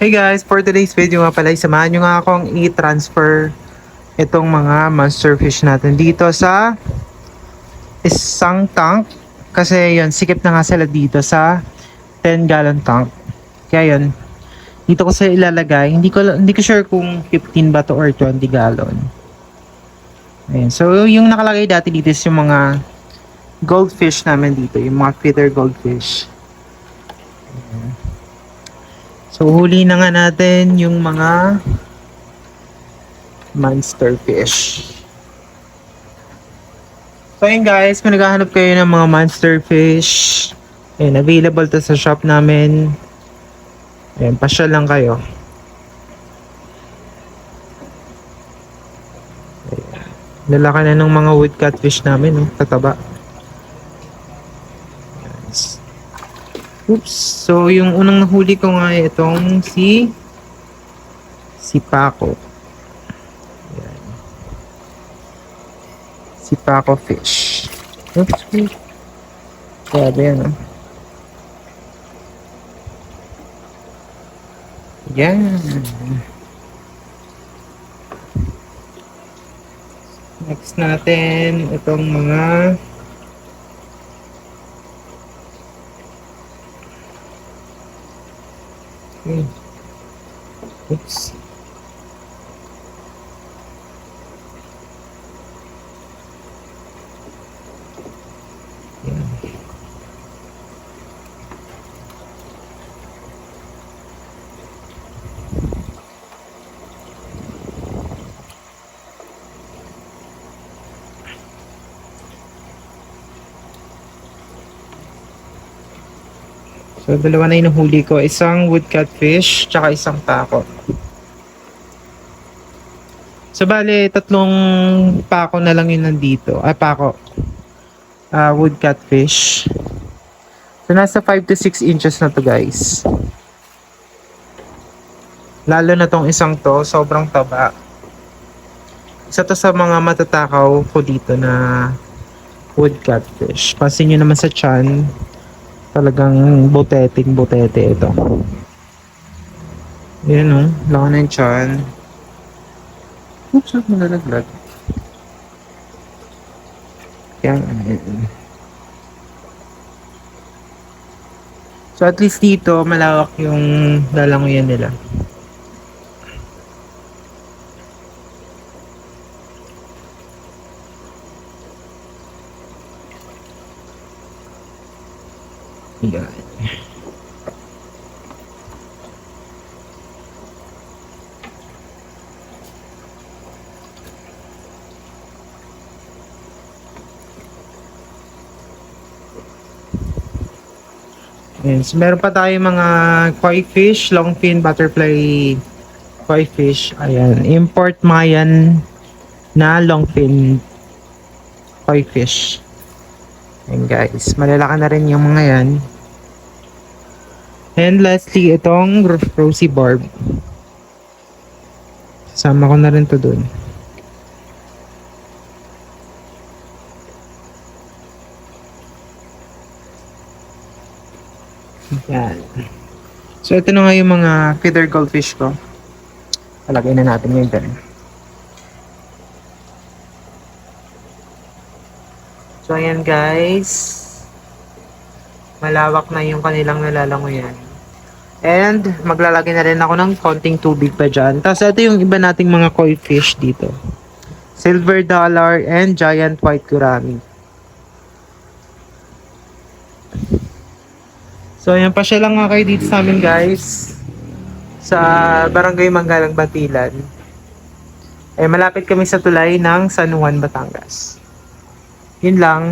Hey guys, for today's video nga pala, samahan nyo nga akong i-transfer itong mga monster fish natin dito sa isang tank. Kasi yun, sikip na nga sila dito sa 10 gallon tank. Kaya yun, dito ko sila ilalagay. Hindi ko, hindi ko sure kung 15 ba to or 20 gallon. Ayan. So, yung nakalagay dati dito is yung mga goldfish namin dito. Yung mga feeder goldfish. So, huli na nga natin yung mga monster fish. So, yun guys, kung naghahanap kayo ng mga monster fish, ayun, available to sa shop namin. Ayun, pasyal lang kayo. Ayan. Lalaki na ng mga wood catfish namin, no? tataba. Oops. So, yung unang nahuli ko nga ay itong si si Paco. Ayan. Si Paco Fish. Oops. Grabe yan, oh. Yan. Next natin, itong mga Oops. So, dalawa na yung nahuli ko. Isang wood catfish, tsaka isang tako. So, bale, tatlong pako na lang yun nandito. Ay, pako. Ah, wood catfish. So, nasa 5 to 6 inches na to, guys. Lalo na tong isang to, sobrang taba. Isa to sa mga matatakaw ko dito na wood catfish. Pansin nyo naman sa chan, talagang boteting botete ito. Yan o, laki na yung chan. Oops, saan malalaglag? Yan. So at least dito, malawak yung lalangoyan nila. Yan. So meron pa tayo mga koi fish, longfin, butterfly koi fish. Ayan, import Mayan na longfin koi fish. Ayan guys, malalaki na rin yung mga yan. And lastly, itong ro- rosy barb. Sama ko na rin to dun. Yan. So ito na nga yung mga feeder goldfish ko. Palagay na natin yung dyan. So ayan guys. Malawak na yung kanilang nalalangoyan. And maglalagay na rin ako ng konting tubig pa dyan. Tapos ito yung iba nating mga koi fish dito. Silver dollar and giant white gurami. So ayan pa siya lang nga kayo dito sa amin guys. Sa Barangay Manggalang Batilan. Eh malapit kami sa tulay ng San Juan, Batangas. Yun lang.